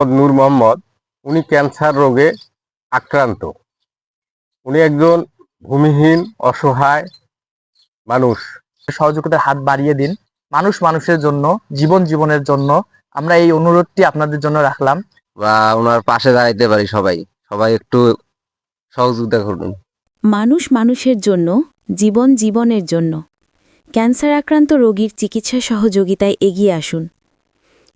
মোহাম্মদ নূর মোহাম্মদ উনি ক্যান্সার রোগে আক্রান্ত। উনি একজন ভূমিহীন অসহায় মানুষ। সহযোগিতার হাত বাড়িয়ে দিন। মানুষ মানুষের জন্য জীবন জীবনের জন্য আমরা এই অনুরোধটি আপনাদের জন্য রাখলাম। বা ওনার পাশে দাঁড়াইতে পারি সবাই। সবাই একটু সহযোগিতা করুন। মানুষ মানুষের জন্য জীবন জীবনের জন্য। ক্যান্সার আক্রান্ত রোগীর চিকিৎসা সহযোগিতায় এগিয়ে আসুন।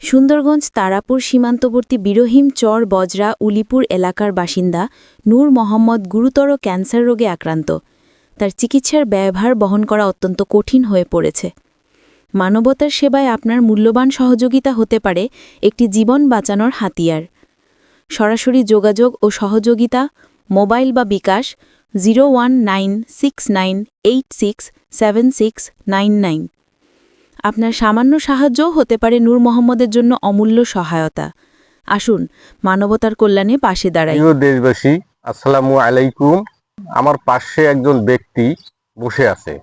সুন্দরগঞ্জ, তারাপুর সীমান্তবর্তী বিরহিম চর বজরা, উলিপুর এলাকার বাসিন্দা নূর মোহাম্মদ গুরুতর ক্যান্সার রোগে আক্রান্ত। তার চিকিৎসার ব্যয়ভার বহন করা অত্যন্ত কঠিন হয়ে পড়েছে। মানবতার সেবায় আপনার মূল্যবান সহযোগিতা হতে পারে একটি জীবন বাঁচানোর হাতিয়ার। সরাসরি যোগাযোগ ও সহযোগিতা, মোবাইল বা bKash, zero one nine six nine eight six seven six nine nine. আপনার সামান্য সাহায্যও হতে পারে নূর মোহাম্মদের জন্য অমূল্য সহায়তা। আসুন, মানবতার কল্যাণে পাশে দাঁড়াই। দেশবাসী, আসসালামু আলাইকুম। আমার পাশে একজন ব্যক্তি বসে আছে।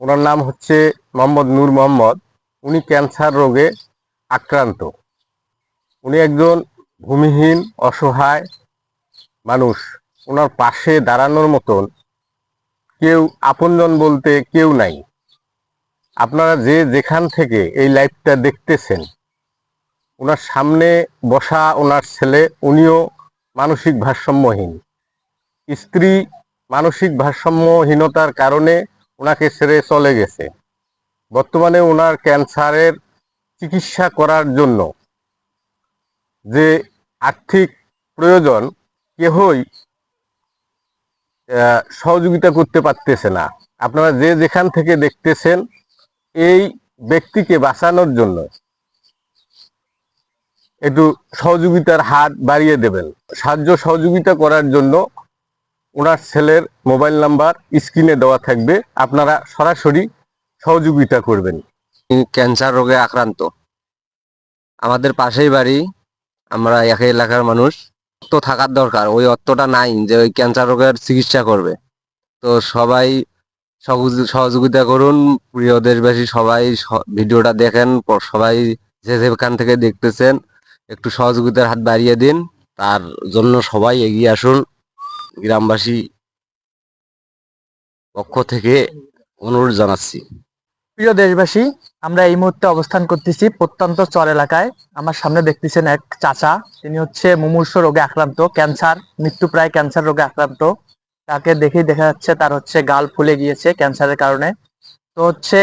ওনার নাম হচ্ছে মোহাম্মদ নূর মোহাম্মদ। উনি ক্যান্সার রোগে আক্রান্ত। উনি একজন ভূমিহীন, অসহায় মানুষ। ওনার পাশে দাঁড়ানোর মতন কেউ আপনজন বলতে কেউ নাই। আপনারা যে যেখান থেকে এই লাইভটা দেখতেছেন, ওনার সামনে বসা ওনার ছেলে, উনিও মানসিক ভারসাম্যহীন। স্ত্রী মানসিক ভারসাম্যহীনতার কারণে ওনাকে ছেড়ে চলে গেছে। বর্তমানে ওনার ক্যান্সারের চিকিৎসা করার জন্য যে আর্থিক প্রয়োজন, কেহই সহযোগিতা করতে পারতেছে না। আপনারা যে যেখান থেকে দেখতেছেন এই ব্যক্তিকে বাঁচানোর জন্য একটু সহযোগিতার হাত বাড়িয়ে দেবেন। সাহায্য সহযোগিতা করার জন্য ওনার ছেলের মোবাইল নাম্বার স্ক্রিনে দেওয়া থাকবে। আপনারা সরাসরি সহযোগিতা করবেন। ক্যান্সার রোগে আক্রান্ত। আমাদের পাশেই বাড়ি, আমরা একই এলাকার মানুষ। অর্থ থাকার দরকার, ওই অর্থটা নাই যে ওই ক্যান্সার রোগের চিকিৎসা করবে। তো সবাই সহযোগিতা করুন। প্রিয় দেশবাসী, সবাই ভিডিওটা দেখেন সবাই যে যেখান থেকে দেখতেছেন, একটু সহযোগিতার হাত বাড়িয়ে দিন। তার জন্য সবাই এগিয়ে আসুন। গ্রামবাসী পক্ষ থেকে অনুরোধ জানাচ্ছি। প্রিয় দেশবাসী, আমরা এই মুহূর্তে অবস্থান করতেছি প্রত্যন্ত চর এলাকায়। আমার সামনে দেখতেছেন এক চাচা। তিনি হচ্ছে মুমূর্ষ রোগে আক্রান্ত, ক্যান্সার, মৃত্যু প্রায় ক্যান্সার রোগে আক্রান্ত। তাকে দেখেই দেখা যাচ্ছে তার হচ্ছে গাল ফুলে গিয়েছে ক্যান্সারের কারণে। তো হচ্ছে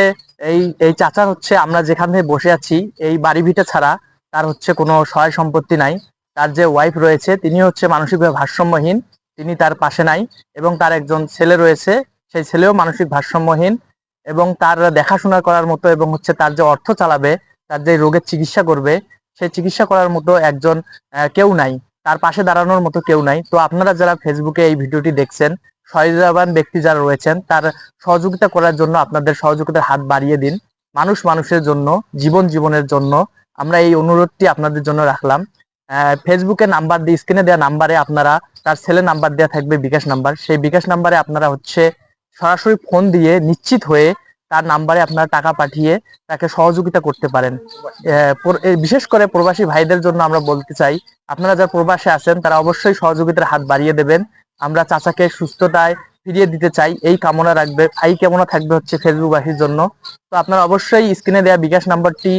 এই এই চাচার হচ্ছে আমরা যেখানে বসে আছি, এই বাড়ি ভিটে ছাড়া তার হচ্ছে কোনো সহায় সম্পত্তি নাই। তার যে ওয়াইফ রয়েছে, তিনি হচ্ছে মানসিকভাবে ভারসাম্যহীন, তিনি তার পাশে নাই এবং তার একজন ছেলে রয়েছে, সেই ছেলেও মানসিক ভারসাম্যহীন এবং তার দেখাশোনা করার মতো এবং হচ্ছে তার যে অর্থ চালাবে, তার যে রোগের চিকিৎসা করবে, সেই চিকিৎসা করার মতো একজন কেউ নাই। তার পাশে দাঁড়ানোর মতো কেউ নাই। তো আপনারা যারা ফেসবুকে এই ভিডিওটি দেখছেন, সহযোগিতাবান ব্যক্তি যারা রয়েছেন, তার সহযোগিতা করার জন্য আপনাদের সহযোগিতার হাত বাড়িয়ে দিন। মানুষ মানুষের জন্য, জীবন জীবনের জন্য আমরা এই অনুরোধটি আপনাদের জন্য রাখলাম। ফেসবুকে নাম্বার দিয়ে স্ক্রিনে দেওয়া নাম্বারে আপনারা, তার ছেলে নাম্বার দেওয়া থাকবে বিকাশ নাম্বার। সেই বিকাশ নাম্বারে আপনারা হচ্ছে সরাসরি ফোন দিয়ে নিশ্চিত হয়ে তার নাম্বারে আপনারা টাকা পাঠিয়ে তাকে সহযোগিতা করতে পারেন। বিশেষ করে প্রবাসী ভাইদের জন্য আমরা বলতে চাই আপনারা যারা প্রবাসে আছেন, তারা অবশ্যই সহযোগিতার হাত বাড়িয়ে দেবেন। আমরা চাচাকে সুস্থতায় ফিরিয়ে দিতে চাই। এই কামনা রাখবে। এই কামনা থাকবে হচ্ছে ফেসবুকবাসীর জন্য? তো আপনারা অবশ্যই স্ক্রিনে দেওয়া বিকাশ নাম্বারটি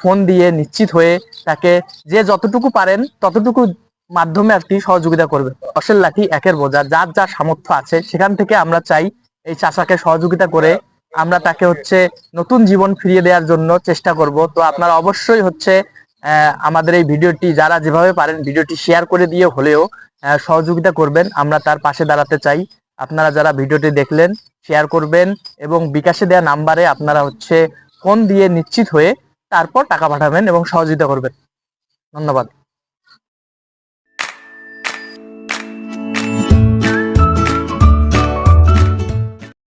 ফোন দিয়ে নিশ্চিত হয়ে তাকে যে যতটুকু পারেন, ততটুকু মাধ্যমে আর কি সহযোগিতা করবে অসের লাঠি, একের বোঝা। যার যা সামর্থ্য আছে, সেখান থেকে আমরা চাই এই চাচাকে সহযোগিতা করে আমরা তাকে হচ্ছে নতুন জীবন ফিরিয়ে দেওয়ার জন্য চেষ্টা করব। তো আপনারা অবশ্যই হচ্ছে আমাদের এই ভিডিওটি যারা যেভাবে পারেন ভিডিওটি শেয়ার করে দিয়ে হলেও সহযোগিতা করবেন। আমরা তার পাশে দাঁড়াতে চাই। আপনারা যারা ভিডিওটি দেখলেন, শেয়ার করবেন এবং বিকাশে দেওয়া নাম্বারে আপনারা হচ্ছে ফোন দিয়ে নিশ্চিত হয়ে তারপর টাকা পাঠাবেন এবং সহযোগিতা করবেন। ধন্যবাদ।